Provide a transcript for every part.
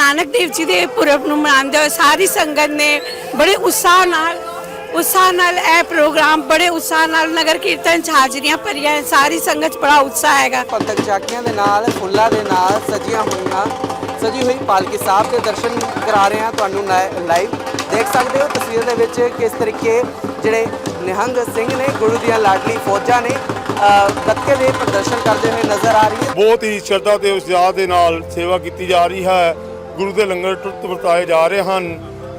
ਨਾਨਕ ਦੇਵ ਜੀ ਦੇ ਪੁਰਬ ਨੂੰ ਮਨਾਉਂਦੇ ਹੋਏ ਸਾਰੀ ਸੰਗਤ ਨੇ ਬੜੇ ਉਤਸ਼ਾਹ ਨਾਲ ਉਤਸ਼ਾਹ ਨਾਲ ਇਹ ਪ੍ਰੋਗਰਾਮ ਬੜੇ ਉਤਸ਼ਾਹ ਨਾਲ ਨਗਰ ਕੀਰਤਨ 'ਚ ਹਾਜ਼ਰੀਆਂ ਭਰੀਆਂ ਹੈ। ਸਾਰੀ ਸੰਗਤ 'ਚ ਬੜਾ ਉਤਸ਼ਾਹ ਹੈਗਾ। ਪੰਥਕ ਝਾਕੀਆਂ ਦੇ ਨਾਲ ਫੁੱਲਾਂ ਦੇ ਨਾਲ ਸਜੀਆਂ ਹੋਈਆਂ ਸਜੀ ਹੋਈ ਪਾਲਕੀ ਸਾਹਿਬ ਦੇ ਦਰਸ਼ਨ ਕਰਾ ਰਹੇ ਹਾਂ ਤੁਹਾਨੂੰ ਲਾਈਵ ਦੇਖ ਸਕਦੇ ਹੋ ਤਸਵੀਰ ਦੇ ਵਿੱਚ ਕਿਸ ਤਰੀਕੇ ਜਿਹੜੇ ਨਿਹੰਗ ਸਿੰਘ ਨੇ ਗੁਰੂ ਦੀਆਂ ਲਾਡਲੀ ਫੌਜਾਂ ਨੇ ਅ, ਗੱਤਕੇ ਦੇ ਪ੍ਰਦਰਸ਼ਨ ਕਰਦੇ ਹੋਏ ਨਜ਼ਰ ਆ ਰਹੀ ਹੈ ਬਹੁਤ ਹੀ ਸ਼ਰਧਾ ਤੇ ਉਤਸ਼ਾਹ ਦੇ ਨਾਲ ਸੇਵਾ ਕੀਤੀ ਜਾ ਰਹੀ ਹੈ। ਗੁਰੂ ਦੇ ਲੰਗਰ ਟੁੱਟ ਵਰਤਾਏ ਜਾ ਰਹੇ ਹਨ।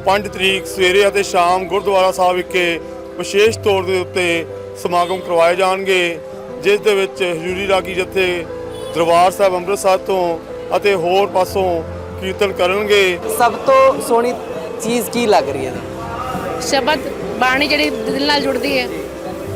5 ਤਰੀਕ ਸਵੇਰੇ ਅਤੇ ਸ਼ਾਮ ਗੁਰਦੁਆਰਾ ਸਾਹਿਬ ਵਿਖੇ ਵਿਸ਼ੇਸ਼ ਤੌਰ ਦੇ ਉੱਤੇ ਸਮਾਗਮ ਕਰਵਾਏ ਜਾਣਗੇ ਜਿਸ ਦੇ ਵਿੱਚ ਹਜ਼ੂਰੀ ਰਾਗੀ ਜਥੇ ਦਰਬਾਰ ਸਾਹਿਬ ਅੰਮ੍ਰਿਤਸਰ ਤੋਂ ਅਤੇ ਹੋਰ ਪਾਸੋਂ ਕੀਰਤਨ ਕਰਨਗੇ। ਸਭ ਤੋਂ ਸੋਹਣੀ ਚੀਜ਼ ਕੀ ਲੱਗ ਰਹੀ ਹੈ? ਸ਼ਬਦ ਬਾਣੀ ਜਿਹੜੀ ਦਿਲ ਨਾਲ ਜੁੜਦੀ ਹੈ।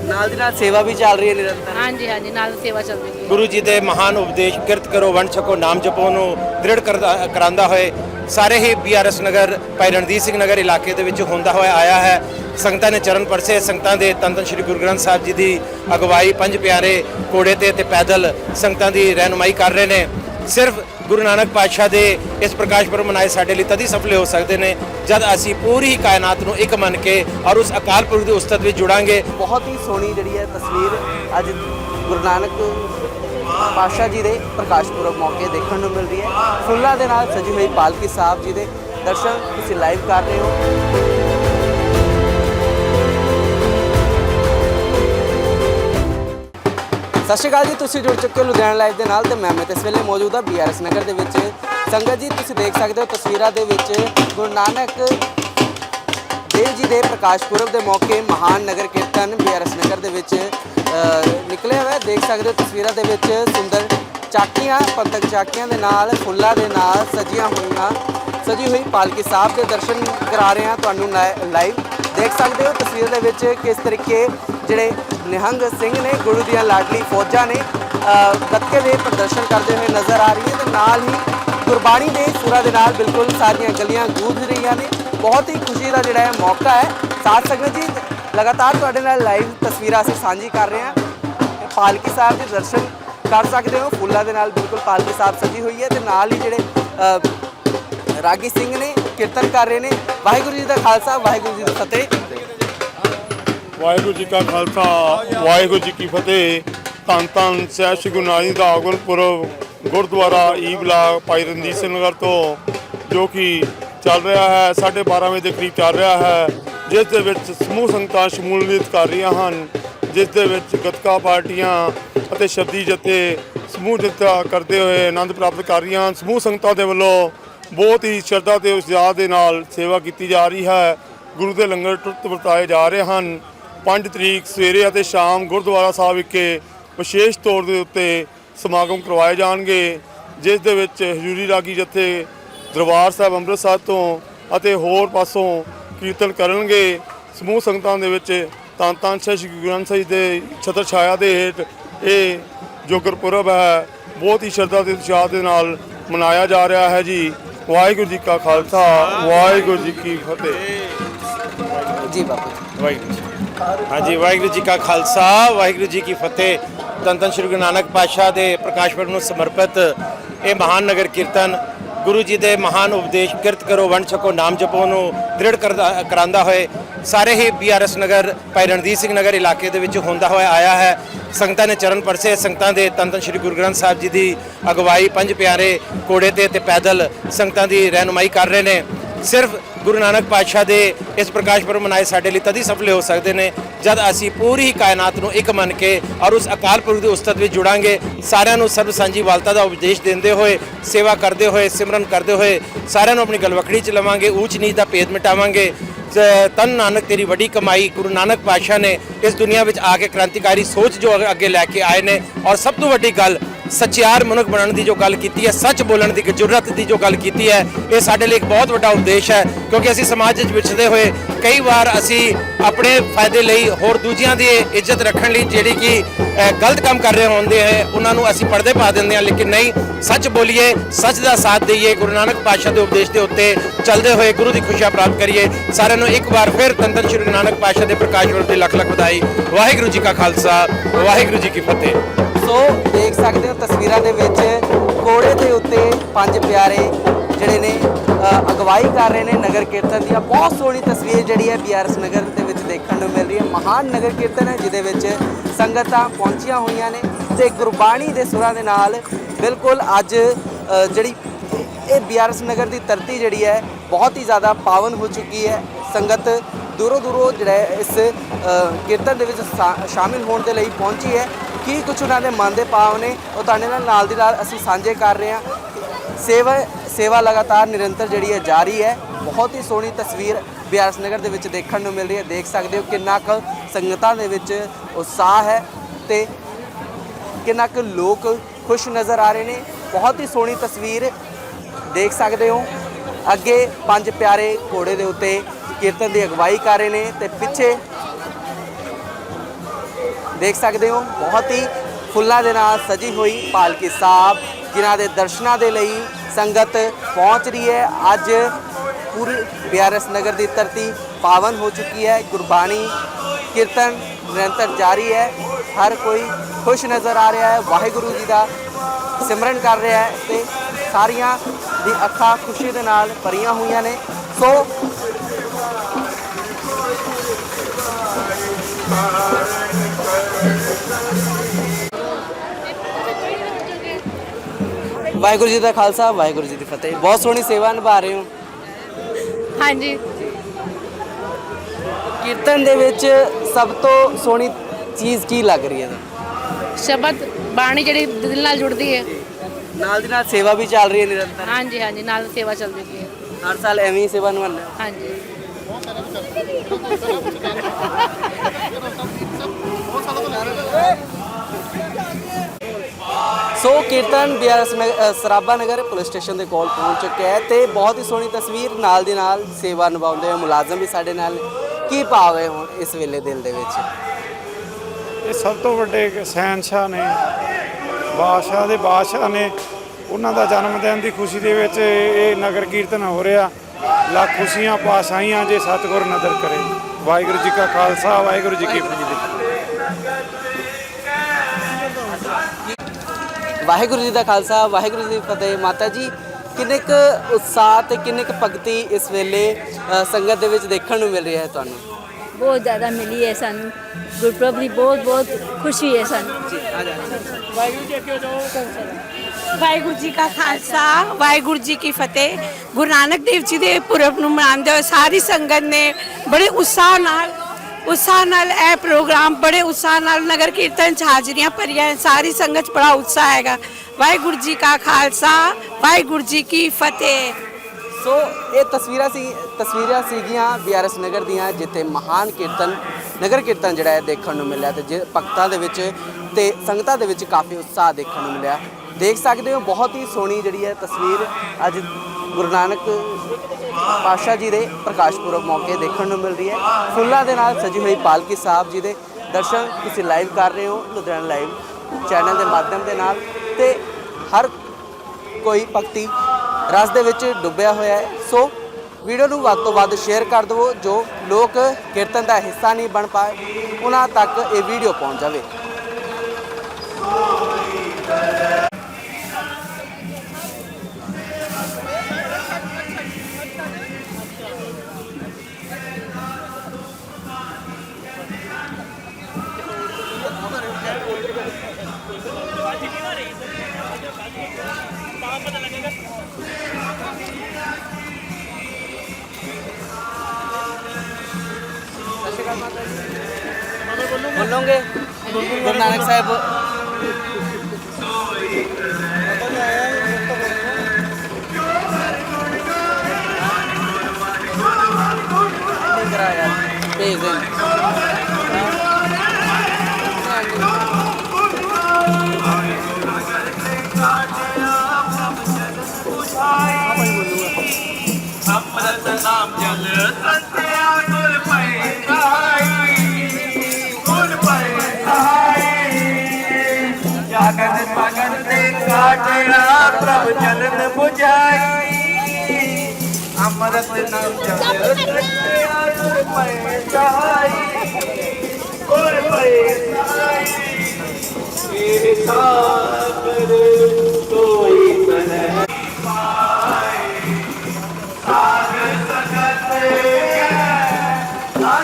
ਨਾਲ ਦੀ ਨਾਲ ਸੇਵਾ ਵੀ ਚੱਲ ਰਹੀ ਹੈ ਨਿਰੰਤਰ। ਹਾਂਜੀ ਹਾਂਜੀ ਨਾਲ ਸੇਵਾ ਚੱਲਦੀ ਹੈ। ਗੁਰੂ ਜੀ ਦੇ ਮਹਾਨ ਉਪਦੇਸ਼ ਕਿਰਤ ਕਰੋ ਵੰਡ ਛਕੋ ਨਾਮ ਜਪੋ ਨੂੰ ਦ੍ਰਿੜ ਕਰਦਾ- ਕਰਾਉਂਦਾ ਹੋਏ। ਸਾਰੇ ਹੀ ਬੀਆਰਐਸ ਨਗਰ ਭਾਈ ਰਣਜੀਤ ਸਿੰਘ ਨਗਰ ਇਲਾਕੇ ਦੇ ਵਿੱਚ ਹੁੰਦਾ ਹੋਇਆ ਆਇਆ ਹੈ। ਸੰਗਤਾਂ ਨੇ ਚਰਨ ਪਰਸੇ ਸੰਗਤਾਂ ਦੇ ਤਨ ਤਨ ਸ੍ਰੀ ਗੁਰੂ ਗ੍ਰੰਥ ਸਾਹਿਬ ਜੀ ਦੀ ਅਗਵਾਈ ਪੰਜ ਪਿਆਰੇ ਕੋੜੇ ਤੇ ਤੇ ਪੈਦਲ ਸੰਗਤਾਂ ਦੀ ਰਹਿਨੁਮਾਈ ਕਰ ਰਹੇ ਨੇ। ਸਿਰਫ ਗੁਰੂ ਨਾਨਕ ਪਾਤਸ਼ਾਹ ਦੇ ਇਸ ਪ੍ਰਕਾਸ਼ ਪੁਰਬ ਮਨਾਏ ਸਾਡੇ ਲਈ ਤਦ ਹੀ ਸਫਲ ਹੋ ਸਕਦੇ ਨੇ। ਜਦ ਅਸੀਂ ਪੂਰੀ ਕਾਇਨਾਤ ਨੂੰ ਇੱਕ ਮੰਨ ਕੇ ਔਰ ਉਸ ਅਕਾਲ ਪੁਰਖ ਦੀ ਉਸਤਤ ਵਿੱਚ ਜੁੜਾਂਗੇ। ਬਹੁਤ ਹੀ ਸੋਹਣੀ ਜਿਹੜੀ ਹੈ ਤਸਵੀਰ ਅੱਜ ਗੁਰੂ ਨਾਨਕ ਪਾਤਸ਼ਾਹ ਜੀ ਦੇ ਪ੍ਰਕਾਸ਼ ਪੁਰਬ ਮੌਕੇ ਦੇਖਣ ਨੂੰ ਮਿਲ ਰਹੀ ਹੈ। ਫੁੱਲਾਂ ਦੇ ਨਾਲ ਸਜੀ ਹੋਈ ਪਾਲਕੀ ਸਾਹਿਬ ਜੀ ਦੇ ਦਰਸ਼ਨ ਤੁਸੀਂ ਲਾਈਵ ਕਰ ਰਹੇ ਹੋ। ਸਤਿ ਸ਼੍ਰੀ ਅਕਾਲ ਜੀ ਤੁਸੀਂ ਜੁੜ ਚੁੱਕੇ ਹੋ ਲੁਧਿਆਣਾ ਲਾਈਵ ਦੇ ਨਾਲ ਤੇ ਮੈਂ ਮੈਂ ਇਸ ਵੇਲੇ ਮੌਜੂਦ ਹਾਂ ਬੀਆਰਐਸ ਨਗਰ ਦੇ ਵਿੱਚ। ਸੰਗਤ ਜੀ ਤੁਸੀਂ ਦੇਖ ਸਕਦੇ ਹੋ ਤਸਵੀਰਾਂ ਦੇ ਵਿੱਚ ਗੁਰੂ ਨਾਨਕ ਦੇਵ ਜੀ ਦੇ ਪ੍ਰਕਾਸ਼ ਪੁਰਬ ਦੇ ਮੌਕੇ ਮਹਾਨ ਨਗਰ ਕੀਰਤਨ ਬੀਆਰਐਸ ਨਗਰ ਦੇ ਵਿੱਚ ਅ, ਨਿਕਲਿਆ ਹੋਇਆ। ਦੇਖ ਸਕਦੇ ਹੋ ਤਸਵੀਰਾਂ ਦੇ ਵਿੱਚ ਸੁੰਦਰ ਚਾਕੀਆਂ ਪੰਥਕ ਚਾਕੀਆਂ ਦੇ ਨਾਲ ਫੁੱਲਾਂ ਦੇ ਨਾਲ ਸਜੀਆਂ ਹੋਈਆਂ ਸਜੀ ਹੋਈ ਪਾਲਕੀ ਸਾਹਿਬ ਦੇ ਦਰਸ਼ਨ ਕਰਾ ਰਹੇ ਹਾਂ ਤੁਹਾਨੂੰ ਲਾਈਵ ਦੇਖ ਸਕਦੇ ਹੋ ਤਸਵੀਰ ਦੇ ਵਿੱਚ ਕਿਸ ਤਰੀਕੇ ਜਿਹੜੇ ਨਿਹੰਗ ਸਿੰਘ ਨੇ ਗੁਰੂ ਦੀਆਂ ਲਾਡਲੀ ਫੌਜਾਂ ਨੇ ਅ, ਗੱਤਕੇ ਦੇ ਪ੍ਰਦਰਸ਼ਨ ਕਰਦੇ ਹੋਏ ਨਜ਼ਰ ਆ ਰਹੀ ਹੈ ਤੇ ਨਾਲ ਹੀ ਗੁਰਬਾਣੀ ਦੇ ਸੁਰਾਂ ਦੇ ਨਾਲ ਬਿਲਕੁਲ ਸਾਰੀਆਂ ਗਲੀਆਂ ਗੂੰਜ ਰਹੀਆਂ ਨੇ। ਬਹੁਤ ਹੀ ਖੁਸ਼ੀ ਦਾ ਜਿਹੜਾ ਹੈ ਮੌਕਾ ਹੈ। ਸਾਥ ਸੰਗਤ ਜੀ ਲਗਾਤਾਰ ਤੁਹਾਡੇ ਨਾਲ ਲਾਈਵ ਤਸਵੀਰਾਂ ਅਸੀਂ ਸਾਂਝੀ ਕਰ ਰਹੇ ਹਾਂ। ਪਾਲਕੀ ਸਾਹਿਬ ਦੇ ਦਰਸ਼ਨ ਕਰ ਸਕਦੇ ਹੋ। ਫੁੱਲਾਂ ਦੇ ਨਾਲ ਬਿਲਕੁਲ ਪਾਲਕੀ ਸਾਹਿਬ ਸਜੀ ਹੋਈ ਹੈ ਤੇ ਨਾਲ ਹੀ ਜਿਹੜੇ ਰਾਗੀ ਸਿੰਘ ਨੇ ਕੀਰਤਨ ਕਰ ਰਹੇ ਨੇ। ਵਾਹਿਗੁਰੂ ਜੀ ਦਾ ਖਾਲਸਾ ਵਾਹਿਗੁਰੂ ਜੀ ਦੀ ਫਤਿਹ। ਵਾਹਿਗੁਰੂ ਜੀ ਕਾ ਖਾਲਸਾ, ਵਾਹਿਗੁਰੂ ਜੀ ਕੀ ਫਤਿਹ। ਧੰਨ ਧੰਨ ਸਹਿਬ ਸ੍ਰੀ ਗੁਰੂ ਨਾਨਕ ਦਾ ਆਗਮਨ ਪੁਰਬ ਗੁਰਦੁਆਰਾ ਈ ਬਲਾਕ ਭਾਈ ਰਣਜੀਤ ਸਿੰਘ ਨਗਰ ਤੋਂ, ਜੋ ਕਿ ਚੱਲ ਰਿਹਾ ਹੈ 12:30 ਵਜੇ ਦੇ ਕਰੀਬ ਚੱਲ ਰਿਹਾ ਹੈ, ਜਿਸ ਦੇ ਵਿੱਚ ਸਮੂਹ ਸੰਗਤਾਂ ਸ਼ਮੂਲੀਅਤ ਕਰ ਰਹੀਆਂ ਹਨ, ਜਿਸ ਦੇ ਵਿੱਚ ਗੱਤਕਾ ਪਾਰਟੀਆਂ ਅਤੇ ਸ਼ਬਦੀ ਜਥੇ ਸਮੂਹ ਜਥਾ ਕਰਦੇ ਹੋਏ ਆਨੰਦ ਪ੍ਰਾਪਤ ਕਰ ਰਹੀਆਂ ਹਨ। ਸਮੂਹ ਸੰਗਤਾਂ ਦੇ ਵੱਲੋਂ ਬਹੁਤ ਹੀ ਸ਼ਰਧਾ ਤੇ ਉਤਸ਼ਾਹ ਦੇ ਨਾਲ ਸੇਵਾ ਕੀਤੀ ਜਾ ਰਹੀ ਹੈ। ਗੁਰੂ ਦੇ ਲੰਗਰ ਟੁੱਟ ਵਰਤਾਏ ਜਾ ਰਹੇ ਹਨ। 5 ਤਰੀਕ ਸਵੇਰੇ ਅਤੇ ਸ਼ਾਮ ਗੁਰਦੁਆਰਾ ਸਾਹਿਬ ਵਿਖੇ ਵਿਸ਼ੇਸ਼ ਤੌਰ ਦੇ ਉੱਤੇ ਸਮਾਗਮ ਕਰਵਾਏ ਜਾਣਗੇ ਜਿਸ ਦੇ ਵਿੱਚ ਹਜ਼ੂਰੀ ਰਾਗੀ ਜਥੇ ਦਰਬਾਰ ਸਾਹਿਬ ਅੰਮ੍ਰਿਤਸਰ ਤੋਂ ਅਤੇ ਹੋਰ ਪਾਸੋਂ ਕੀਰਤਨ ਕਰਨਗੇ। ਸਮੂਹ ਸੰਗਤਾਂ ਦੇ ਵਿੱਚ ਧੰਨ ਧੰਨ ਸ੍ਰੀ ਗੁਰੂ ਗ੍ਰੰਥ ਸਾਹਿਬ ਦੇ ਛਤਰ ਛਾਇਆ ਦੇ ਹੇਠ ਇਹ ਜੋ ਗੁਰਪੁਰਬ ਹੈ ਬਹੁਤ ਹੀ ਸ਼ਰਧਾ ਤੇ ਉਤਸ਼ਾਹ ਦੇ ਨਾਲ ਮਨਾਇਆ ਜਾ ਰਿਹਾ ਹੈ ਜੀ। ਵਾਹਿਗੁਰੂ ਜੀ ਕਾ ਖਾਲਸਾ ਵਾਹਿਗੁਰੂ ਜੀ ਕੀ ਫਤਿਹ। ਜੀ ਬਾਪੂ। ਵਾਹਿਗੁਰੂ ਹਾਂਜੀ, ਵਾਹਿਗੁਰੂ ਜੀ ਕਾ ਖਾਲਸਾ, ਵਾਹਿਗੁਰੂ ਜੀ ਕੀ ਫਤਿਹ। ਧੰਨ ਸ੍ਰੀ ਗੁਰੂ ਨਾਨਕ ਪਾਤਸ਼ਾਹ ਦੇ ਪ੍ਰਕਾਸ਼ ਪੁਰਬ ਨੂੰ ਸਮਰਪਿਤ ਇਹ ਮਹਾਨ ਨਗਰ ਕੀਰਤਨ, ਗੁਰੂ ਜੀ ਦੇ ਮਹਾਨ ਉਪਦੇਸ਼ ਕਿਰਤ ਕਰੋ, ਵੰਡ ਛਕੋ, ਨਾਮ ਜਪੋ ਨੂੰ ਦ੍ਰਿੜ ਕਰਦਾ- ਕਰਾਉਂਦਾ ਹੋਏ। ਸਾਰੇ ਹੀ ਬੀਆਰਐਸ ਨਗਰ, ਭਾਈ ਰਣਜੀਤ ਸਿੰਘ ਨਗਰ ਇਲਾਕੇ ਦੇ ਵਿੱਚ ਹੁੰਦਾ ਹੋਇਆ ਆਇਆ ਹੈ। ਸੰਗਤਾਂ ਨੇ ਚਰਨ ਪਰਸੇ, ਸੰਗਤਾਂ ਦੇ ਤਨ ਤਨ ਸ੍ਰੀ ਗੁਰੂ ਗ੍ਰੰਥ ਸਾਹਿਬ ਜੀ ਦੀ ਅਗਵਾਈ, ਪੰਜ ਪਿਆਰੇ ਕੋੜੇ ਤੇ ਤੇ ਪੈਦਲ ਸੰਗਤਾਂ ਦੀ ਰਹਿਨੁਮਾਈ ਕਰ ਰਹੇ ਨੇ। ਸਿਰਫ ਗੁਰੂ ਨਾਨਕ ਪਾਤਸ਼ਾਹ ਦੇ ਇਸ ਪ੍ਰਕਾਸ਼ ਪੁਰਬ ਮਨਾਏ ਸਾਡੇ ਲਈ ਤਦ ਹੀ ਸਫਲ ਹੋ ਸਕਦੇ ਨੇ। ਜਦ ਅਸੀਂ ਪੂਰੀ ਕਾਇਨਾਤ ਨੂੰ ਇੱਕ ਮੰਨ ਕੇ ਔਰ ਉਸ ਅਕਾਲ ਪੁਰਖ ਦੇ ਉਸਤਤ ਵਿੱਚ ਜੁੜਾਂਗੇ, ਸਾਰਿਆਂ ਨੂੰ ਸਰਬ ਸਾਂਝੀ ਵਾਲਤਾ ਦਾ ਉਪਦੇਸ਼ ਦਿੰਦੇ ਹੋਏ, ਸੇਵਾ ਕਰਦੇ ਹੋਏ, ਸਿਮਰਨ ਕਰਦੇ ਹੋਏ ਸਾਰਿਆਂ ਨੂੰ ਆਪਣੀ ਗਲਵਕੜੀ ਚ ਲਵਾਂਗੇ, ਊਚ ਨੀਚ ਦਾ ਭੇਦ ਮਿਟਾਵਾਂਗੇ। ਤਨ ਨਾਨਕ ਤੇਰੀ ਵੱਡੀ ਕਮਾਈ ਗੁਰੂ ਨਾਨਕ ਪਾਤਸ਼ਾਹ ਨੇ ਇਸ ਦੁਨੀਆ ਵਿੱਚ ਆ ਕੇ ਕ੍ਰਾਂਤੀਕਾਰੀ ਸੋਚ ਜੋ ਅੱਗੇ ਲੈ ਕੇ ਆਏ ਨੇ ਔਰ ਸਭ ਤੋਂ ਵੱਡੀ ਗੱਲ ਸੱਚਿਆਰ ਮਨੁੱਖ ਬਣਨ ਦੀ ਜੋ ਗੱਲ ਕੀਤੀ ਹੈ, ਸੱਚ ਬੋਲਣ ਦੀ ਜੁਰਤ ਦੀ ਜੋ ਗੱਲ ਕੀਤੀ ਹੈ, ਇਹ ਸਾਡੇ ਲਈ ਇੱਕ ਬਹੁਤ ਵੱਡਾ ਉਪਦੇਸ਼ ਹੈ, ਕਿਉਂਕਿ ਅਸੀਂ ਸਮਾਜ ਵਿੱਚ ਵਿਚਰਦੇ ਹੋਏ ਕਈ ਵਾਰ ਅਸੀਂ ਆਪਣੇ ਫਾਇਦੇ ਲਈ ਹੋਰ ਦੂਜਿਆਂ ਦੀ ਇੱਜ਼ਤ ਰੱਖਣ ਲਈ ਜਿਹੜੀ ਕਿ ਗਲਤ ਕੰਮ ਕਰ ਰਹੇ ਹੁੰਦੇ ਹੈ, ਉਹਨਾਂ ਨੂੰ ਅਸੀਂ ਪਰਦੇ ਪਾ ਦਿੰਦੇ ਹਾਂ, ਲੇਕਿਨ ਨਹੀਂ, ਸੱਚ ਬੋਲੀਏ, ਸੱਚ ਦਾ ਸਾਥ ਦਈਏ, ਗੁਰੂ ਨਾਨਕ ਪਾਤਸ਼ਾਹ ਦੇ ਉਪਦੇਸ਼ ਦੇ ਉੱਤੇ ਚੱਲਦੇ ਹੋਏ ਗੁਰੂ ਦੀ ਖੁਸ਼ੀਆਂ ਪ੍ਰਾਪਤ ਕਰੀਏ, ਸਾਰਿਆਂ ਨੂੰ ਇੱਕ ਵਾਰ ਫਿਰ ਤਨ ਸ੍ਰੀ ਗੁਰੂ ਨਾਨਕ ਪਾਤਸ਼ਾਹ ਦੇ ਪ੍ਰਕਾਸ਼ ਪੁਰਬ ਦੀ ਲੱਖ ਲੱਖ ਵਧਾਈ, ਵਾਹਿਗੁਰੂ ਜੀ ਕਾ ਖਾਲਸਾ, ਵਾਹਿਗੁਰੂ ਜੀ ਕੀ ਫਤਿਹ। ਸੋ ਦੇਖ ਸਕਦੇ ਹੋ ਤਸਵੀਰਾਂ ਦੇ ਵਿੱਚ ਕੋੜੇ ਦੇ ਉੱਤੇ ਪੰਜ ਪਿਆਰੇ ਜਿਹੜੇ ਨੇ ਅਗਵਾਈ ਕਰ ਰਹੇ ਨੇ ਨਗਰ ਕੀਰਤਨ ਦੀ ਬਹੁਤ ਸੋਹਣੀ ਤਸਵੀਰ ਜਿਹੜੀ ਹੈ ਬੀਆਰਐਸ ਨਗਰ ਦੇ ਵਿੱਚ ਦੇਖਣ ਨੂੰ ਮਿਲ ਰਹੀ ਹੈ। ਮਹਾਨ ਨਗਰ ਕੀਰਤਨ ਹੈ, ਜਿਹਦੇ ਵਿੱਚ ਸੰਗਤਾਂ ਪਹੁੰਚੀਆਂ ਹੋਈਆਂ ਨੇ ਤੇ ਗੁਰਬਾਣੀ ਦੇ ਸੁਰਾਂ ਦੇ ਨਾਲ ਬਿਲਕੁਲ ਅੱਜ ਜਿਹੜੀ ਇਹ ਬੀਆਰਐਸ ਨਗਰ ਦੀ ਧਰਤੀ ਜਿਹੜੀ ਹੈ, ਬਹੁਤ ਹੀ ਜ਼ਿਆਦਾ ਪਾਵਨ ਹੋ ਚੁੱਕੀ ਹੈ। ਸੰਗਤ ਦੂਰੋਂ ਦੂਰੋਂ ਜਿਹੜਾ ਇਸ ਕੀਰਤਨ ਦੇ ਵਿੱਚ ਸ਼ਾ- ਸ਼ਾਮਿਲ ਹੋਣ ਦੇ ਲਈ ਪਹੁੰਚੀ ਹੈ। ਕੀ ਕੁਝ ਉਹਨਾਂ ਦੇ ਮਨ ਦੇ ਭਾਵ ਨੇ, ਉਹ ਤੁਹਾਡੇ ਨਾਲ ਨਾਲ ਦੀ ਨਾਲ ਅਸੀਂ ਸਾਂਝੇ ਕਰ ਰਹੇ ਹਾਂ। ਸੇਵਾ ਸੇਵਾ ਲਗਾਤਾਰ ਨਿਰੰਤਰ ਜਿਹੜੀ ਹੈ ਜਾਰੀ ਹੈ। ਬਹੁਤ ਹੀ ਸੋਹਣੀ ਤਸਵੀਰ ਬਿਆਸ ਨਗਰ ਦੇ ਵਿੱਚ ਦੇਖਣ ਨੂੰ ਮਿਲ ਰਹੀ ਹੈ। ਦੇਖ ਸਕਦੇ ਹੋ ਕਿੰਨਾ ਕੁ ਸੰਗਤਾਂ ਦੇ ਵਿੱਚ ਉਤਸ਼ਾਹ ਹੈ ਤੇ ਕਿੰਨਾ ਕੁ ਲੋਕ ਖੁਸ਼ ਨਜ਼ਰ ਆ ਰਹੇ ਨੇ। ਬਹੁਤ ਹੀ ਸੋਹਣੀ ਤਸਵੀਰ ਦੇਖ ਸਕਦੇ ਹੋ। ਅੱਗੇ ਪੰਜ ਪਿਆਰੇ ਘੋੜੇ ਦੇ ਉੱਤੇ ਕੀਰਤਨ ਦੀ ਅਗਵਾਈ ਕਰ ਰਹੇ ਨੇ ਤੇ ਪਿੱਛੇ ਦੇਖ ਸਕਦੇ ਹੋ, ਬਹੁਤ ਹੀ ਫੁੱਲਾਂ ਦੇ ਨਾਲ ਸਜੀ ਹੋਈ ਪਾਲਕੀ ਸਾਹਿਬ, ਜਿਨ੍ਹਾਂ ਦੇ ਦਰਸ਼ਨਾਂ ਦੇ ਲਈ ਸੰਗਤ ਪਹੁੰਚ ਰਹੀ ਹੈ। ਅੱਜ ਪੂਰੀ ਬਿਆਰਸ ਨਗਰ ਦੀ ਧਰਤੀ ਪਾਵਨ ਹੋ ਚੁੱਕੀ ਹੈ, ਗੁਰਬਾਣੀ ਕੀਰਤਨ ਨਿਰੰਤਰ ਜਾਰੀ ਹੈ। ਹਰ ਕੋਈ ਖੁਸ਼ ਨਜ਼ਰ ਆ ਰਿਹਾ ਹੈ, ਵਾਹਿਗੁਰੂ ਜੀ ਦਾ ਸਿਮਰਨ ਕਰ ਰਿਹਾ ਹੈ ਤੇ ਸਾਰੀਆਂ ਦੀ ਅੱਖਾਂ ਖੁਸ਼ੀ ਦੇ ਨਾਲ ਭਰੀਆਂ ਹੋਈਆਂ ਨੇ। ਸੋ ਵਾਹਿਗੁਰੂ ਜੀ ਦਾ ਖਾਲਸਾ ਵਾਹਿਗੁਰੂ ਜੀ ਦੀ ਫਤਿਹ। ਬਹੁਤ ਸੋਹਣੀ ਸੇਵਾ ਨਿਭਾ ਰਹੇ ਹੋ। ਹਾਂਜੀ। ਕੀਰਤਨ ਦੇ ਵਿੱਚ ਸਭ ਤੋਂ ਸੋਹਣੀ ਚੀਜ਼ ਕੀ ਲੱਗ ਰਹੀ ਹੈ? ਤੁਹਾਨੂੰ? ਸ਼ਬਦ ਬਾਣੀ ਜਿਹੜੀ ਦਿਲ ਨਾਲ ਜੁੜਦੀ ਹੈ। ਨਾਲ ਦੀ ਨਾਲ ਸੇਵਾ ਵੀ ਚੱਲ ਰਹੀ ਹੈ ਨਿਰੰਤਰ। ਹਾਂਜੀ ਹਾਂਜੀ ਨਾਲ ਸੇਵਾ ਚੱਲਦੀ ਪਈ ਹੈ। ਹਰ ਸਾਲ ਐਵੇਂ ਹੀ ਸੇਵਾ ਨਿਭਾਉਂਦੇ ਹੋ? ਹਾਂਜੀ। ਸੋ ਕੀਰਤਨ ਬਿਆਸ ਨਗਰ ਸਰਾਭਾ ਨਗਰ ਪੁਲਿਸ ਸਟੇਸ਼ਨ ਦੇ ਕੋਲ ਪਹੁੰਚ ਚੁੱਕਿਆ ਹੈ ਤੇ ਬਹੁਤ ਹੀ ਸੋਹਣੀ ਤਸਵੀਰ ਨਾਲ ਦੀ ਨਾਲ ਸੇਵਾ ਨਿਭਾਉਂਦੇ ਹੋਏ ਮੁਲਾਜ਼ਮ ਵੀ ਸਾਡੇ ਨਾਲ ਕੀ ਭਾਵ ਹੁਣ ਇਸ ਵੇਲੇ ਦਿਲ ਦੇ ਵਿੱਚ? ਇਹ ਸਭ ਤੋਂ ਵੱਡੇ ਸਹਿਨਸ਼ਾਹ ਨੇ, ਬਾਦਸ਼ਾਹ ਦੇ ਬਾਦਸ਼ਾਹ ਨੇ। ਉਹਨਾਂ ਦਾ ਜਨਮ ਦਿਨ ਦੀ ਖੁਸ਼ੀ ਦੇ ਵਿੱਚ ਇਹ ਨਗਰ ਕੀਰਤਨ ਹੋ ਰਿਹਾ। ਲੱਖ ਖੁਸ਼ੀਆਂ ਪਾਸਾਈਆਂ ਜੇ ਸਤਿਗੁਰ ਨਦਰ ਕਰੇ। ਵਾਹਿਗੁਰੂ ਜੀ ਕਾ ਖਾਲਸਾ, ਵਾਹਿਗੁਰੂ ਜੀ ਕੀ ਫਤਿਹ। ਵਾਹਿਗੁਰੂ ਜੀ ਦਾ ਖਾਲਸਾ ਵਾਹਿਗੁਰੂ ਜੀ ਦੀ ਫਤਿਹ। ਮਾਤਾ ਜੀ ਕਿੰਨੇ ਕੁ ਉਤਸ਼ਾਹ ਤੇ ਕਿੰਨੇ ਕੁ ਭਗਤੀ ਇਸ ਵੇਲੇ ਅ, ਸੰਗਤ ਦੇ ਵਿੱਚ ਦੇਖਣ ਨੂੰ ਮਿਲ ਰਹੀ ਹੈ ਤੁਹਾਨੂੰ? ਬਹੁਤ ਜ਼ਿਆਦਾ ਮਿਲੀ ਹੈ ਸਾਨੂੰ। ਗੁਰਪ੍ਰਭ ਦੀ ਬਹੁਤ ਬਹੁਤ ਖੁਸ਼ੀ ਹੈ ਸਾਨੂੰ। ਜੀ ਆ ਜਾ ਵਾਹਿਗੁਰੂ ਜੀ ਕਾ ਖਾਲਸਾ ਵਾਹਿਗੁਰੂ ਜੀ ਕੀ ਫਤਿਹ। ਗੁਰੂ ਨਾਨਕ ਦੇਵ ਜੀ ਦੇ ਪੁਰਬ ਨੂੰ ਮਨਾਉਂਦੇ ਹੋਏ ਸਾਰੀ ਸੰਗਤ ਨੇ ਬੜੇ ਉਤਸ਼ਾਹ ਨਾਲ ਉਤਸ਼ਾਹ ਨਾਲ ਇਹ ਪ੍ਰੋਗਰਾਮ ਬੜੇ ਉਤਸ਼ਾਹ ਨਾਲ ਨਗਰ ਕੀਰਤਨ ਚ ਹਾਜ਼ਰੀਆਂ ਭਰੀਆਂ ਹੈ। ਸਾਰੀ ਸੰਗਤ 'ਚ ਬੜਾ ਉਤਸ਼ਾਹ ਹੈਗਾ। ਵਾਹਿਗੁਰੂ ਜੀ ਕਾ ਖਾਲਸਾ, ਵਾਹਿਗੁਰੂ ਜੀ ਕੀ ਫਤਿਹ। ਸੋ ਇਹ ਤਸਵੀਰਾਂ ਸੀ ਤਸਵੀਰਾਂ ਸੀਗੀਆਂ ਬੀਆਰਐਸ ਨਗਰ ਦੀਆਂ, ਜਿੱਥੇ ਮਹਾਨ ਕੀਰਤਨ, ਨਗਰ ਕੀਰਤਨ ਜਿਹੜਾ ਹੈ ਦੇਖਣ ਨੂੰ ਮਿਲਿਆ ਤੇ ਜੇ ਭਗਤਾਂ ਦੇ ਵਿੱਚ ਤੇ ਸੰਗਤਾਂ ਦੇ ਵਿੱਚ ਕਾਫੀ ਉਤਸ਼ਾਹ ਦੇਖਣ ਨੂੰ ਮਿਲਿਆ। ਦੇਖ ਸਕਦੇ ਹੋ, ਬਹੁਤ ਹੀ ਸੋਹਣੀ ਜਿਹੜੀ ਹੈ ਤਸਵੀਰ ਅੱਜ ਗੁਰੂ ਨਾਨਕ ਪਾਤਸ਼ਾਹ ਜੀ ਦੇ ਪ੍ਰਕਾਸ਼ ਪੁਰਬ ਮੌਕੇ ਦੇਖਣ ਨੂੰ ਮਿਲ ਰਹੀ ਹੈ। ਫੁੱਲਾਂ ਦੇ ਨਾਲ ਸਜੀ ਹੋਈ ਪਾਲਕੀ ਸਾਹਿਬ ਜੀ ਦੇ ਦਰਸ਼ਨ ਤੁਸੀਂ ਲਾਈਵ ਕਰ ਰਹੇ ਹੋ, ਲੁਧਿਆਣਾ ਲਾਈਵ ਚੈਨਲ ਦੇ ਮਾਧਿਅਮ ਦੇ ਨਾਲ ਤੇ ਹਰ ਕੋਈ ਭਗਤੀ ਰਸ ਦੇ ਵਿੱਚ ਡੁੱਬਿਆ ਹੋਇਆ ਹੈ। ਸੋ ਵੀਡੀਓ ਨੂੰ ਵੱਧ ਤੋਂ ਵੱਧ ਸ਼ੇਅਰ ਕਰ ਦਿਵੋ, ਜੋ ਲੋਕ ਕੀਰਤਨ ਦਾ ਹਿੱਸਾ ਨਹੀਂ ਬਣ ਪਾਏ, ਉਹਨਾਂ ਤੱਕ ਇਹ ਵੀਡੀਓ ਪਹੁੰਚ ਜਾਵੇ। ਬੋਲੋਗੇ ਗੁਰੂ ਨਾਨਕ ਸਾਹਿਬ I'm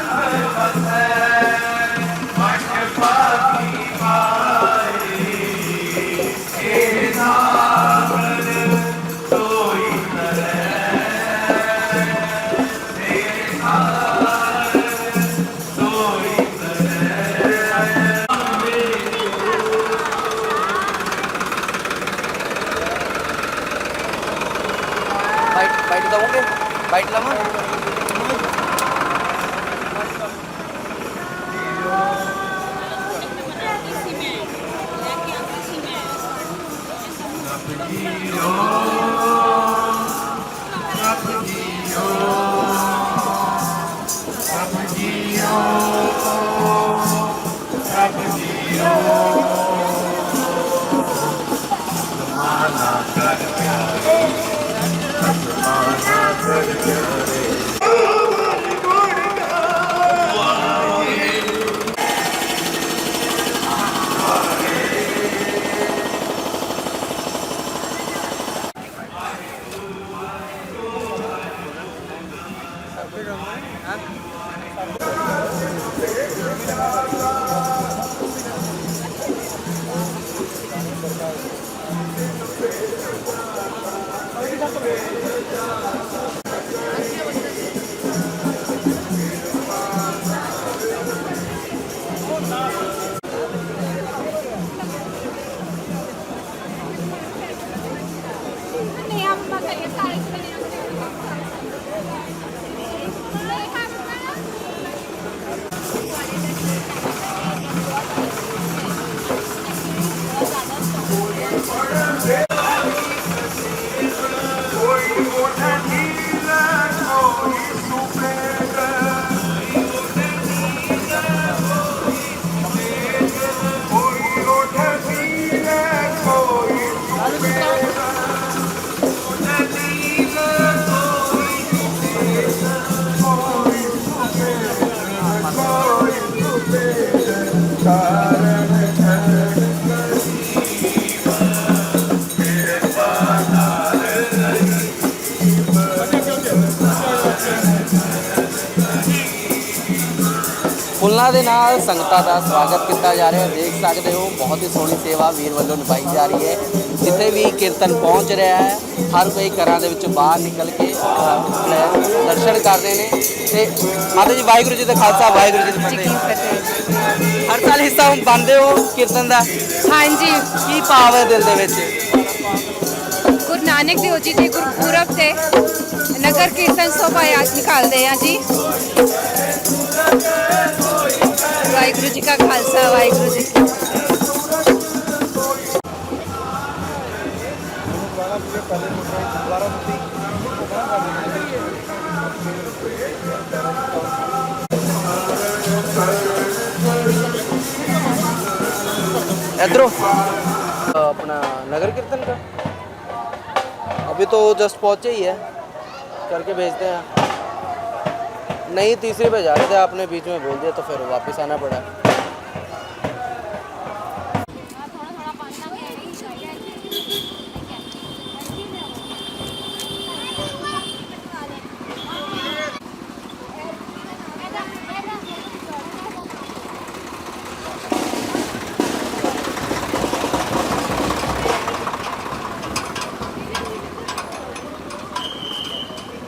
gonna బయటలో ਫੁੱਲਾਂ ਦੇ ਨਾਲ ਸੰਗਤਾਂ ਦਾ ਸਵਾਗਤ ਕੀਤਾ ਜਾ ਰਿਹਾ ਹੈ। ਦੇਖ ਸਕਦੇ ਹੋ ਬਹੁਤ ਹੀ ਸੋਹਣੀ ਸੇਵਾ ਵੀਰ ਵੱਲੋਂ ਨਿਭਾਈ ਜਾ ਰਹੀ ਹੈ। ਜਿੱਥੇ ਵੀ ਕੀਰਤਨ ਪਹੁੰਚ ਰਿਹਾ ਹੈ ਹਰ ਕੋਈ ਘਰਾਂ ਦੇ ਵਿੱਚੋਂ ਬਾਹਰ ਨਿਕਲ ਕੇ ਦਰਸ਼ਨ ਕਰਦੇ ਨੇ। ਤੇ ਮਾਤਾ ਜੀ ਵਾਹਿਗੁਰੂ ਜੀ ਦਾ ਖਾਲਸਾ ਵਾਹਿਗੁਰੂ ਜੀ ਦੀ ਫਤਿਹ। ਹਰ ਸਾਲ ਹਿੱਸਾ ਬੰਦੇ ਹੋ ਕੀਰਤਨ ਦਾ? ਹਾਂਜੀ। ਕੀ ਭਾਵ ਹੈ ਦਿਲ ਦੇ ਵਿੱਚ? ਗੁਰੂ ਨਾਨਕ ਦੇਵ ਜੀ ਦੇ ਗੁਰਪੁਰਬ ਤੇ ਨਗਰ ਕੀਰਤਨ ਸੋਭਾ ਯਾਤ ਨਿਕਾਲਦੇ ਆ ਜੀ। ਵਾਹਿਗੁਰੂ ਜੀ ਕਾ ਖਾਲਸਾ ਵਾਹਿਗੁਰੂ ਜੀ ਕੀ ਫਤਿਹ। इधरो अपना नगर कीर्तन का अभी तो जस्ट पहुंचे ही है करके भेजते हैं नहीं तीसरे पे जा रहे थे आपने बीच में बोल दिया तो फिर वापस आना पड़ा